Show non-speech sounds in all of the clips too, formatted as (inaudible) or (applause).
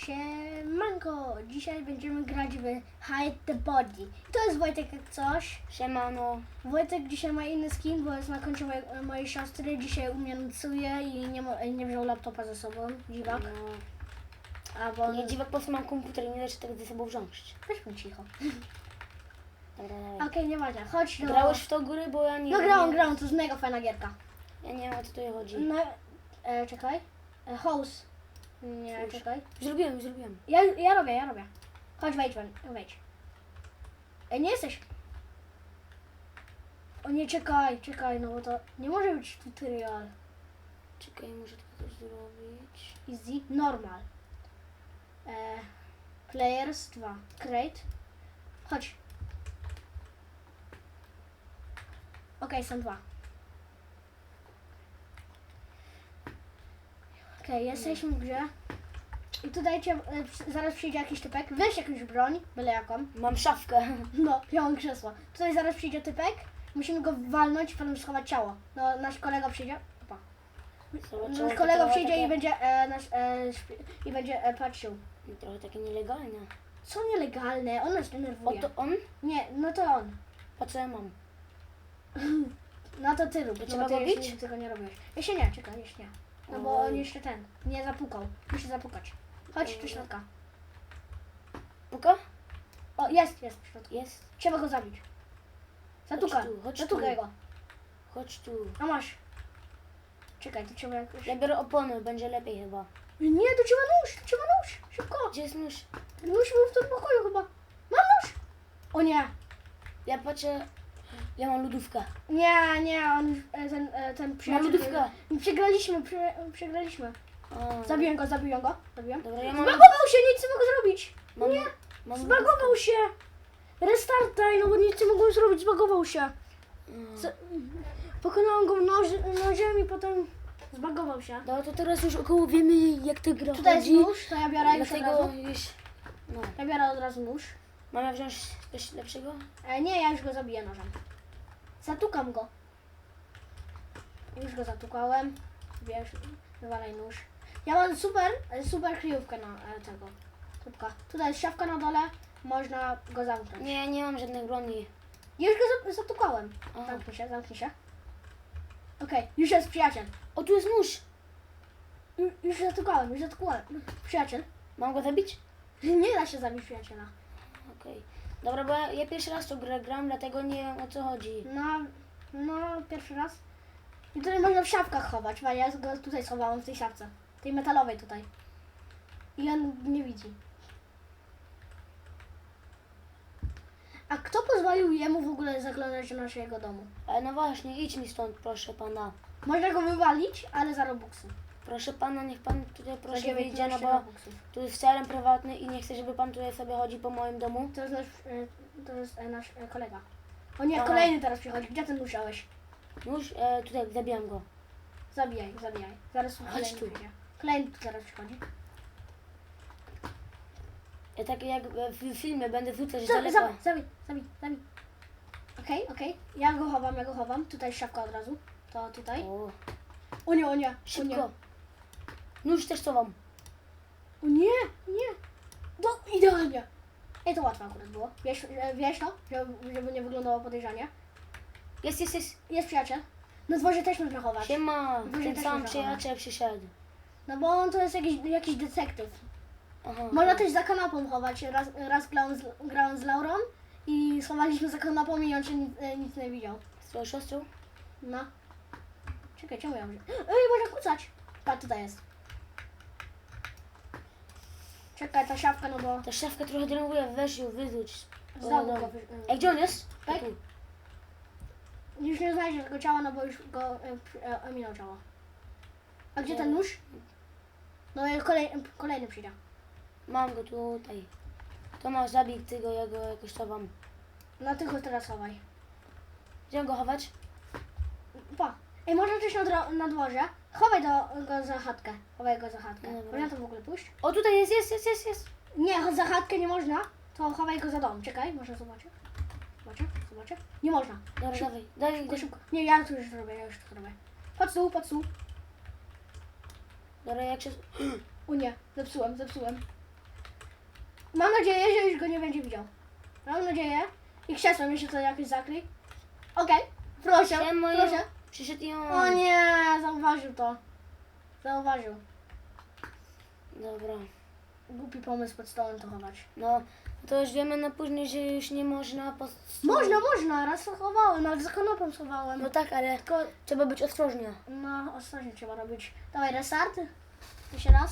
Siemanko, dzisiaj będziemy grać w Hide the Body. To jest Wojtek jak coś. Siemano. Wojtek dzisiaj ma inny skin, bo jest na koncie mojej, mojej siostry. Dzisiaj u mnie nocuje i nie, mo- nie wziął laptopa ze sobą. Dziwak. No, Albo... nie dziwak, po prostu mam komputer i nie się tego ze sobą wziąć. Weźmy cicho. (laughs) Dobra. Okej, nieważne. Chodź do... Grałeś w to góry, bo ja nie No nie- grałem. To jest mega fajna gierka. Ja nie wiem o co tutaj chodzi. No, e, czekaj. E, house. Nie, Już. czekaj. Zrobiłem, zrobiłem. Ja, ja robię, ja robię. Chodź, wejdź, wejdź, wejdź. Ej, nie jesteś. O nie, czekaj, czekaj, no bo to nie może być tutorial. Czekaj, muszę tylko coś zrobić. Easy, normal. E, players 2. Create. Chodź. Okej, są dwa. Jesteśmy w grze. I tutaj cię, e, zaraz przyjdzie jakiś typek. Weź jakąś broń, byle jaką. Mam szafkę. (laughs) No, ja mam krzesło. Tutaj zaraz przyjdzie typek. Musimy go walnąć i potem schować ciało. No, nasz kolega przyjdzie. Opa. Zobaczymy, Nasz to kolega trochę przyjdzie takie, i będzie, e, nasz, e, śpi- i będzie e, patrzył. Trochę takie nielegalne. Co nielegalne? On nas O, denerwuje. to on? Nie, no to on. Po co ja mam? (laughs) No to ty rób. No trzeba ty go jeszcze bić? tego nie robisz. Jeszcze nie, czekaj, jeszcze nie. No bo on jeszcze ten, nie zapukał. Musi zapukać. Chodź do środka. Puka? O, jest, jest w środku. Jest. Trzeba go zabić. Zatukaj. tu, chodź Zatukaj tu. go. Chodź tu. A masz. Czekaj, to trzeba jakoś... Ja biorę opony, będzie lepiej chyba. Nie, to trzeba nóż, to trzeba nóż. Szybko. Gdzie jest nóż? Nóż był w tym pokoju chyba. Mam nóż. O nie. Ja patrzę. Ja mam lodówkę. Nie, nie, on e, ten, e, ten Mam przyjaciel... lodówkę. Przegraliśmy, prze, przegraliśmy. A, Zabiłem go, zabiłem go. Zabiłem. Dobra, ja mam... Zbagował się, nic nie mogę zrobić. mam Nie, mam zbagował się. Restartaj, no bo nic nie mogłem zrobić, zbagował się. Mm. Z, pokonałam go noż, nożem i potem zbagował się. No to teraz już około wiemy jak to gra Tutaj jest chodzi. nóż, to ja biorę już od razu. już... No. Ja biorę od razu nóż. Mamy wziąć coś lepszego? E, nie, ja już go zabiję nożem. Zatukam go. Już go zatukałem. Wiesz, wywalaj nóż. Ja mam super, super kryjówkę na e, tego. Tubka. Tutaj jest szafka na dole, można go zamknąć. Nie, nie mam żadnych broni. Już go za- zatukałem. Aha. Zamknij się, zamknij się. Okej, już jest przyjaciel. O, tu jest nóż. Ju- Już zatukałem, już zatukałem. Przyjaciel. Mam go zabić? Nie da się zabić przyjaciela. Okej. Dobra, bo ja, ja pierwszy raz to grę gram, dlatego nie wiem o co chodzi. No, no, pierwszy raz. I tutaj można w szafkach chować, bo ja go tutaj schowałam w tej szafce. Tej metalowej tutaj. I on nie widzi. A kto pozwolił jemu w ogóle zaglądać do naszego domu? Ale no właśnie, idź mi stąd, proszę pana. Można go wywalić, ale za robuxy. Proszę pana, niech pan tutaj Za proszę wyjdzie, no 19 bo tu jest teren prywatny i nie chcę, żeby pan tutaj sobie chodzi po moim domu. To jest nasz, e, to jest e, nasz e, kolega. O nie, A. kolejny teraz przychodzi. Gdzie ten musiałeś? Nóż, e, tutaj zabijam go. Zabijaj, zabijaj. Zaraz tu Chodź kolejny tu. przyjdzie. Kolejny tu zaraz przychodzi. Ja tak jak e, w filmie będę rzucać z Zabij, daleka. zabij, zabij, zabij. Okej, okej. Ja go chowam, ja go chowam. Tutaj szafka od razu. To tutaj. O, O nie, o nie. O nie. szybko. Nóż też chowam. O nie, nie. No, idealnie. Ej, to łatwe akurat było. Wiesz, e, wiesz to? Żeby, żeby nie wyglądało podejrzanie. Jest, jest, jest. Jest przyjaciel. Na dworze też można chować. Siema, Może ten też sam można przyjaciel przyszedł. No bo on to jest jakiś, jakiś detektyw. Aha. Można też za kanapą chować. Raz, raz grałem, z, grałem z Laurą i schowaliśmy za kanapą i on się nic, e, nic nie widział. Z twoją siostrą? No. Czekaj, czemu ja muszę... Ej, można kucać! Tak, tutaj jest. Czekaj, ta szafka, no bo... Ta szafka trochę denerwuje, weź ją, wyrzuć. Znowu go... wy- Ej, gdzie on jest? Tak? Tu. Już nie znajdziesz tego ciała, no bo już go e, e, ominął ciało. A gdzie ten nóż? No i kolej, kolejny przyjdzie. Mam go tutaj. To masz, zabij ty go, ja go jakoś chowam. No ty go teraz chowaj. Gdzie mam go chować? Pa. Ej, można też na, dro- na dworze. Chowaj do, go za chatkę. Chowaj go za chatkę. Dobra. Można to w ogóle pójść? O, tutaj jest, jest, jest, jest, jest. Nie, (laughs) za chatkę nie można. To chowaj go za dom. Czekaj, może zobaczę. Zobaczę, zobaczę. Nie można. Dobra, dawaj, daj, Szybko, szybko. Nie, ja to już zrobię, ja już to zrobię. Patrz tu, patrz tu. Dobra, jak się... O nie, zepsułem, zepsułem. Mam nadzieję, że już go nie będzie widział. Mam nadzieję. I krzesłem jeszcze to jakoś zakryj. Okej, proszę, Siema, proszę. Przyszedł i on. O nie, zauważył to. Zauważył. Dobra. Głupi pomysł pod stołem to chować. No, to już wiemy na później, że już nie można pod... Można, można, raz schowałem, nawet za kanapą schowałem. No tak, ale Tylko, trzeba być ostrożnie. no, ostrożnie trzeba robić. Dawaj, restart. Jeszcze raz.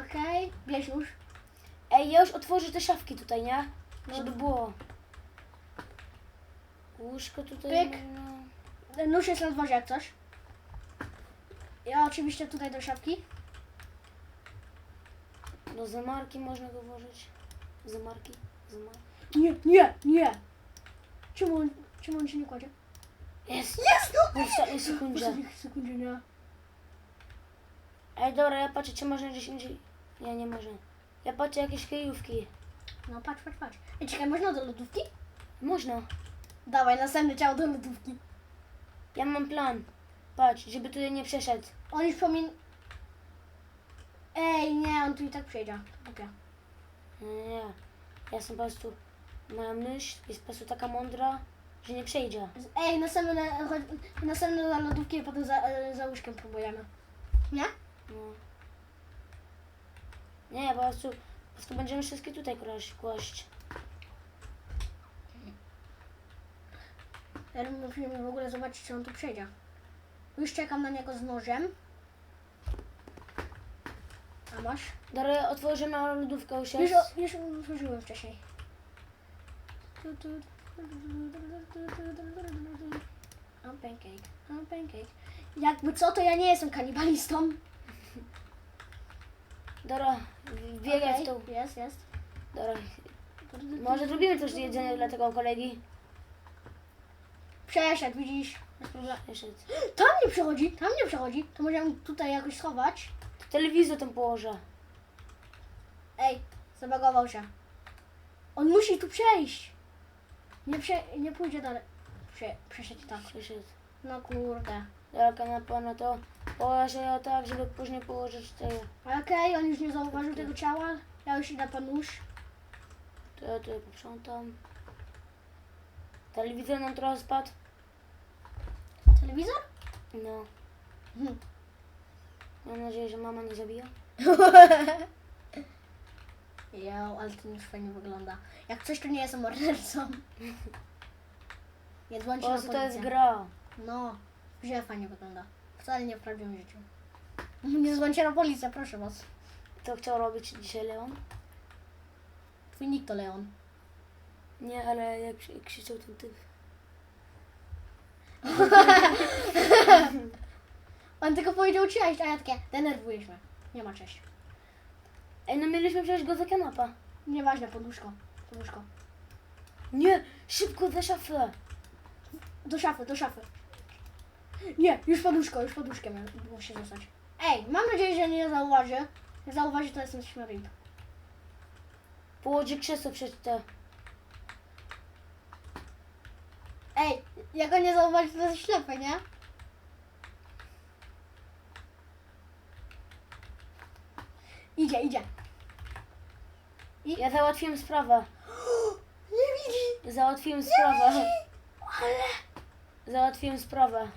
Okej, bierz już. Otworzę te szafki tutaj, nie? No. Żeby było. Łóżko tutaj. Pyk. No. Nóż jest na dworze jak coś. Ja oczywiście tutaj do szafki. Do zamarki można go włożyć. Zamarki. Zamarki. Nie, nie, nie. Czemu on, czemu on się nie kładzie? Jest! Jest! W ostatniej sekundzie. W sekundzie, nie. Ej, dobra, ja patrzę, czy można gdzieś indziej. Nie, nie można. Ja patrzę jakieś kryjówki. No patrz, patrz, patrz. Ej, czekaj, można do lodówki? Można. Dawaj, następny ciało do lodówki. Ja mam plan. Patrz, żeby tutaj nie przeszedł. On już pomin... Ej, nie, on tu i tak przejdzie. Głupia. Nie, nie. Ja jestem po prostu. Moja myśl jest po prostu taka mądra, że nie przejdzie. Ej, następny, chodź, następny do lodówki, potem za, e, za łóżkiem próbujemy. Nie? No. Nie, po prostu, po prostu będziemy wszystkie tutaj kłaść. kłaść. Ja musimy w ogóle zobaczyć, czy on tu przejdzie. Już czekam na niego z nożem. A masz? Ja otworzę na lodówkę już. Już, jest. już otworzyłem wcześniej. I'm pancake, I'm pancake. Jakby co, to ja nie jestem kanibalistą. Dobra, biegaj w tą. Jest, jest. Dobra. Może zrobimy coś jedzenia dla tego kolegi. Przeszedł, widzisz? Jeszcze. Tam nie przechodzi, tam nie przechodzi. To możemy tutaj jakoś schować. Telewizor tam położę. Ej, zabagował się. On musi tu przejść. Nie, prze, nie pójdzie dalej. Prze, przeszedł tak. Przyszedł. No kurde. Dobra, kanapa, no to położę ją tak, żeby później położyć te, Okej, on już nie zauważył tego ciała. Ja już idę po nóż. to ja tutaj poprzątam. Telewizor nam trochę spadł. Telewizor? No, Hmm. mam nadzieję, że mama nie zabija. (laughs) Jo, ale ten już fajnie wygląda. Jak coś, to nie jestem mordercą. (laughs) Nie dzwońcie na prostu to jest policję. gra. No, grze fajnie wygląda. Wcale nie w prawdziwym życiu. Nie dzwońcie na policję, proszę was. Co chciał robić dzisiaj Leon? Twój nick to Leon. Nie, ale jak krzy- krzyczał ten typ. On tylko powiedział cześć, a ja takie, denerwujesz mnie. Nie ma cześć. Ej, no mieliśmy przecież go za kanapa. Nieważne, poduszko. Poduszko. Nie, szybko za szafę. Do szafy, do szafy. Nie, już poduszko, już poduszkę miał- musi zostać. Ej, mam nadzieję, że nie zauważy. Jak zauważy, to jestem śmierdliwy. Położy krzesło przed te. Ej, jak on nie zauważy, to jest ślepy, nie? Idzie, idzie. Ja załatwiłem sprawę. (gasps) Nie widzi! Załatwiłem sprawę. Ale... Załatwiłem sprawę.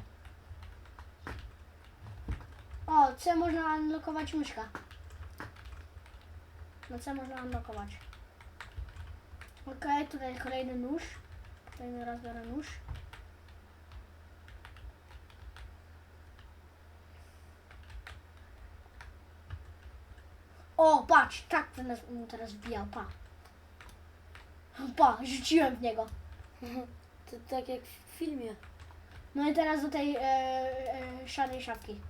O, C można unlockować myszka. No C można unlockować. Okej, tutaj kolejny nóż. Kolejny raz biorę nóż. O, patrz, tak ten teraz wbijał, pa. Pa, rzuciłem w niego. To tak jak w filmie. No i teraz do tej e, e, szarej szafki.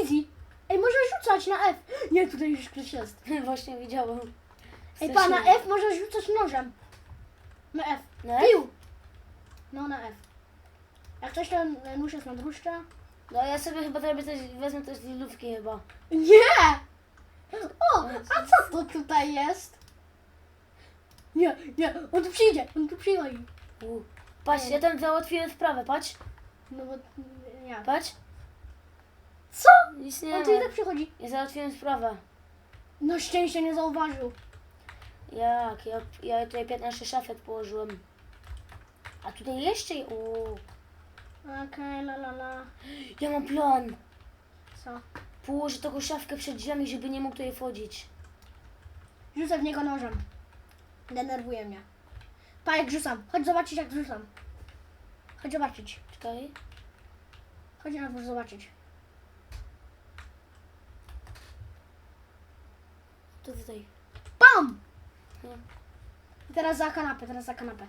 Easy. Ej, można rzucać na F. Nie, tutaj już ktoś jest. (laughs) Właśnie widziałem. Ej, pa, na Strasznie. F można rzucać nożem. Na F. Na F? Pił. No, na F. Jak coś tam nóż jest na druszcza. No ja sobie chyba zrobię coś, wezmę coś z lodówki chyba. Nie! O, a co to tutaj jest? Nie, nie, on tu przyjdzie, on tu przychodzi. U. Patrz, ja tam załatwiłem sprawę, patrz, No bo nie. patrz. Co? Nic nie On tu i ma. tak przychodzi. Ja załatwiłem sprawę. No szczęście nie zauważył. Jak? Ja, ja tutaj 15 szafek położyłem. A tutaj jeszcze... U. Okej, la la la. Ja mam plan. Co? Położę taką szafkę przed drzwiami, żeby nie mógł tutaj wchodzić. Rzucę w niego nożem. Denerwuje mnie. Pa, jak rzucam. Chodź zobaczyć, jak rzucam. Chodź zobaczyć. Czekaj. Chodź na dwór zobaczyć. To tutaj. Bam! No. I teraz za kanapę, teraz za kanapę.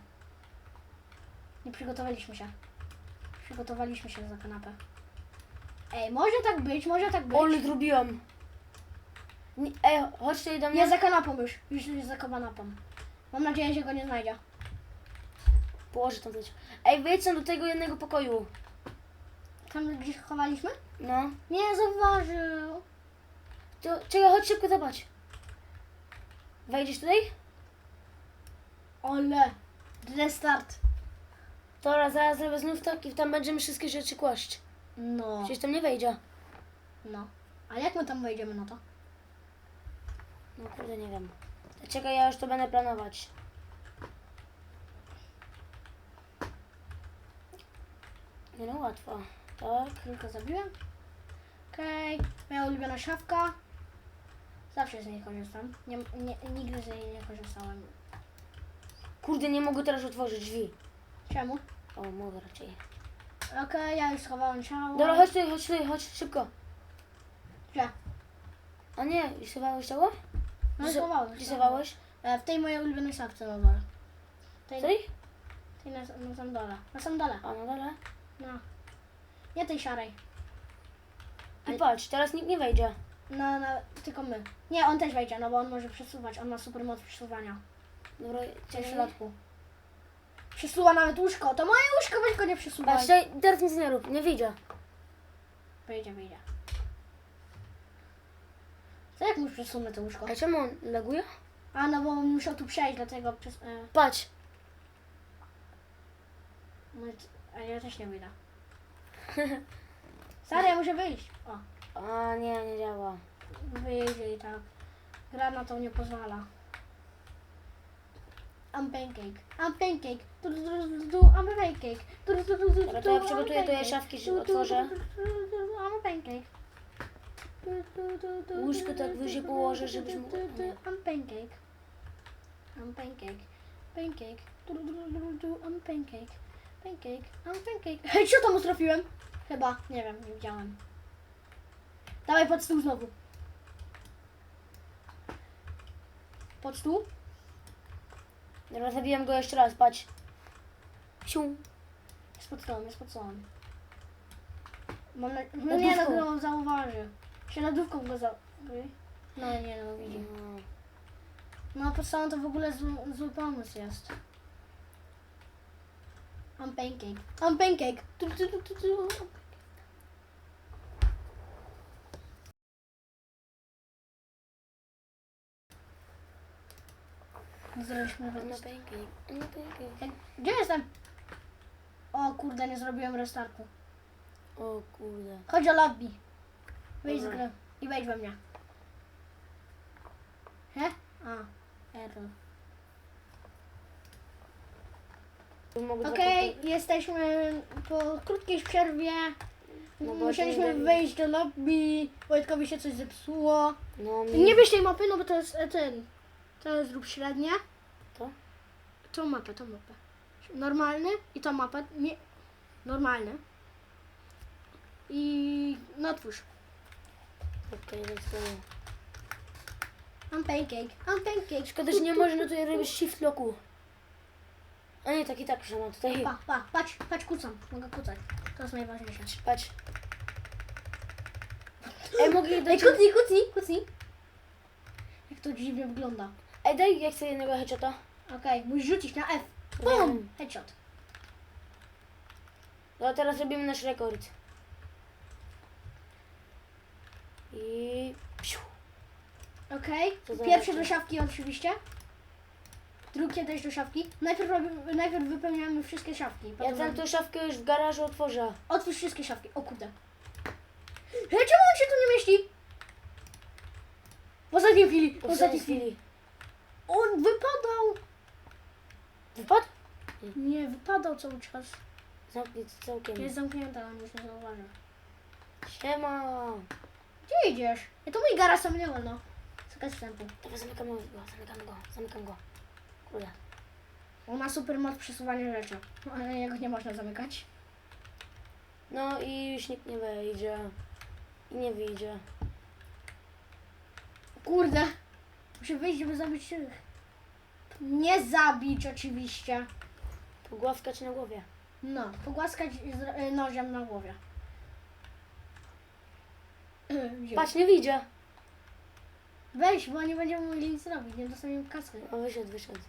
Nie przygotowaliśmy się. Przygotowaliśmy się za kanapę. Ej, może tak być, może tak być. Ole zrobiłam. Nie, ej, chodź tutaj do mnie. Jest za kanapą już. Już jest za kanapą. Mam nadzieję, że go nie znajdzie. Położę tam coś. Ej, wyjdź do tego jednego pokoju. Tam gdzieś chowaliśmy? No. Nie zauważył. To, czekaj, chodź szybko, zobacz. Wejdziesz tutaj? Ole. Restart. Dobra, zaraz zrobię znów tak i tam będziemy wszystkie rzeczy kłaść. No. Przecież tam nie wejdzie. No. A jak my tam wejdziemy na to? No kurde, nie wiem. Czekaj, ja już to będę planować. Nie no, łatwo. Tak. Tylko zabiłem. Okej. Moja ulubiona szafka. Zawsze z niej korzystam. Nie, nie, nigdy z niej nie korzystałem. Kurde, nie mogę teraz otworzyć drzwi. Czemu? O, mogę raczej. Okej, ja już schowałem ciało. Dobra, chodź tutaj, chodź tutaj, chodź, szybko. Gdzie? A nie, już schowałeś ciało? No Gdzie- schowałem. Gdzie schowałeś? E, W tej mojej ulubionej szafce na dole. Tej, Tej? tej na, na sam dole. Na sam dole. A, no dole. No. Nie tej szarej. I patrz, teraz nikt nie wejdzie. No, no, tylko my. Nie, on też wejdzie, no bo on może przesuwać. On ma super moc przesuwania. Dobra, W czekaj. środku. Przesuwa nawet łóżko. To moje łóżko, weź go nie przesuwaj. Patrz, teraz nic nie rób, nie wyjdzie. Wyjdzie, wyjdzie. Co jak mu przesunę to łóżko? A czemu on laguje? A no bo on musiał tu przejść, dlatego przez... E, Patrz. no, a ja też nie wyjdę. (laughs) Stary, ja muszę wyjść. O, A nie, nie działa. wyjdzie i tak. Gra na to nie pozwala. I'm pancake. I'm pancake. Du, du, du, du, I'm a pancake. Du, du, du, du, du, Dobra, to ja przygotuję I'm a tutaj pancake. szafki, du, du, otworzę. I'm a pancake. Łóżko tak wyżej położę, żebyś mógł- I'm pancake. I'm pancake. Pancake. Du, du, du, du, du, I'm pancake. Pancake. I'm pancake. Hej, co tam trafiłem? Chyba. Nie wiem, nie widziałem. Dawaj pod stół znowu. Pod stół? Dobra, zabiłem go jeszcze raz, patrz. Siu. Jest pod stołem, jest pod stołem. Mam na... No nie, no go zauważy. Się lodówką go za... No nie, no widzi. No. No pod stołem to w ogóle zły, zły pomysł jest. I'm pancake. I'm pancake. Tu, tu, tu, tu, tu. Zrobiliśmy No pancake, no pancake. Gdzie jestem? O kurde, nie zrobiłem restartu. O kurde. Chodź do lobby. Wyjdź z Dobra. gry i wejdź we mnie. He? A, error. Mogę Okej, jesteśmy po krótkiej przerwie. No bo Musieliśmy się nie- wejść do lobby. Wojtkowi się coś zepsuło. No mi... Nie wyślij mapy, no bo to jest e, ten. To jest zrób średnie. To? Tą mapę, tą mapę. Normalny i tą mapę. Nie. Normalny. I no otwórz. Okej, let's go. I'm pancake. I'm pancake. Szkoda, że nie można tutaj robić shift locku. A nie, tak i tak proszę, no tutaj. Pa, pa, patrz, patrz, kucam. Mogę kucać. To jest najważniejsze. Patrz. Ej, mogę Ej, dać... kucnij, kucnij, kucnij. Jak to dziwnie wygląda. Ej, daj jak sobie jednego headshota. Okej, musisz rzucić na F. Wiem. Bum! Headshot. No teraz robimy nasz rekord. I... Psiu. Okej, pierwsze do szafki oczywiście. drugie też do szafki. Najpierw, robimy, najpierw wypełniamy wszystkie szafki. Ja potem tą szafkę już w garażu otworzę. Otwórz wszystkie szafki. O kurde. Hej, czemu on się tu nie mieści? W ostatniej chwili. W ostatniej chwili. On wypadał. Wypadł? Nie, wypadał cały czas. Zamknij to całkiem. Jest zamknięta, ale już nie zauważę. Siema. Gdzie idziesz? Ja to mój garaż tam nie wolno. Zakaz wstępu. Dobra, zamykam go, zamykam go, zamykam go. Kurde. On ma super moc przesuwania rzeczy. (laughs) Ale jego nie można zamykać. No i już nikt nie wejdzie. I nie wyjdzie. Kurde. Muszę wyjść, żeby zabić tych. Nie zabić oczywiście. Pogłaskać na głowie. No, pogłaskać z, y, nożem na głowie. (clears throat) Patrz, nie wyjdzie. Weź, bo nie będziemy mogli nic robić, nie dostaniemy kasy. O, wyszedł, wyszedł.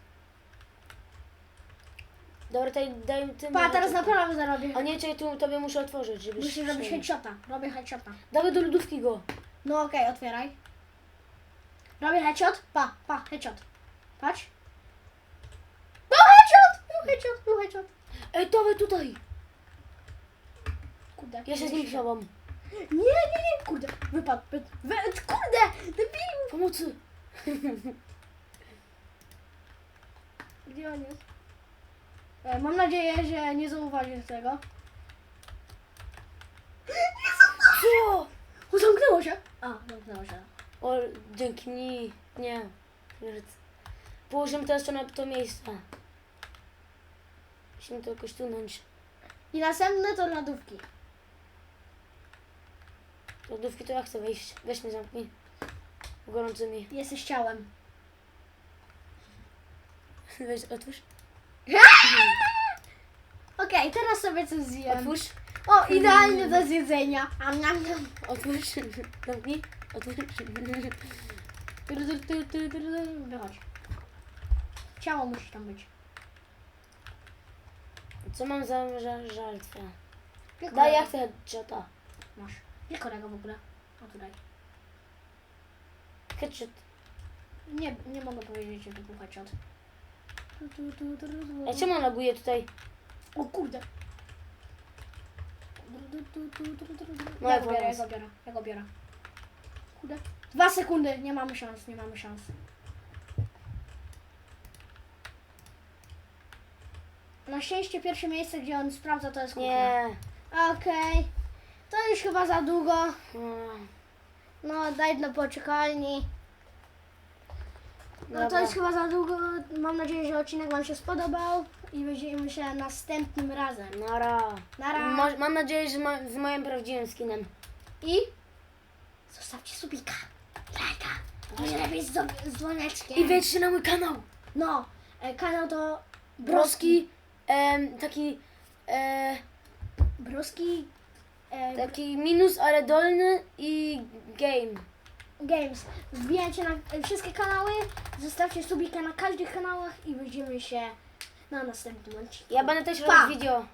Dobra, daj, daj tym. Pa, teraz naprawdę zarobię. A nie, czekaj, tu tobie muszę otworzyć, żebyś... Muszę robić headshota. Robię headshota. Dawaj do lodówki go. No okej, otwieraj. Robię headshot. Pa, pa, headshot. Patrz. Był headshot! Był headshot. Ej, dawaj tutaj. Kurde. Ja się z nim wsiadam. Nie, nie, nie, kurde. Wypadł. Wy, wy, kurde, debil. Pomocy. Gdzie on jest? E, mam nadzieję, że nie zauważysz tego. Nie zauważył! Co? O, zamknęło się. A, zamknęło się. O, dzięki. Nie. Położymy teraz to na to miejsce. Musimy to jakoś tunąć. I następne to lodówki. Lodówki to ja chcę wejść. Weź mnie zamknij. Gorącymi. (laughs) Jesteś ciałem. Weź, otwórz. Okej, teraz sobie coś zjem. Otwórz. O, idealnie do zjedzenia. Am, nam, nam. Otwórz. Zamknij. Otwórz. Wychodź. Ciało musi tam być. Co mam za żal żaltwę? Daj, ja chcę ciota. Masz. Kolega w ogóle? O, tutaj. Headshot. Nie, nie mogę powiedzieć, że to był headshot. Tu, tu, tu, tu, tu. Ej, czemu on laguje tutaj? O kurde. No, Ja biorę, go biorę, ja go biorę. Kurde. Dwa sekundy, nie mamy szans, nie mamy szans. Szczęście pierwsze miejsce, gdzie on sprawdza, to jest kuchnia. Nie. Okej. To już chyba za długo. Mm, No, daj do poczekalni. No to dobra. jest chyba za długo. Mam nadzieję, że odcinek Wam się spodobał i widzimy się następnym razem. Nara. Nara. Mo- mam nadzieję, że ma- z moim prawdziwym skinem. I zostawcie subika, lajka, najlepiej z, z dzwoneczkiem. I wejdźcie na mój kanał. No, e, kanał to Broski. Em, taki. E, Broski e, taki minus, ale dolny i game. Games. Wbijajcie na wszystkie kanały, zostawcie subika na każdych kanałach i widzimy się na następnym odcinku. Ja będę też robić video.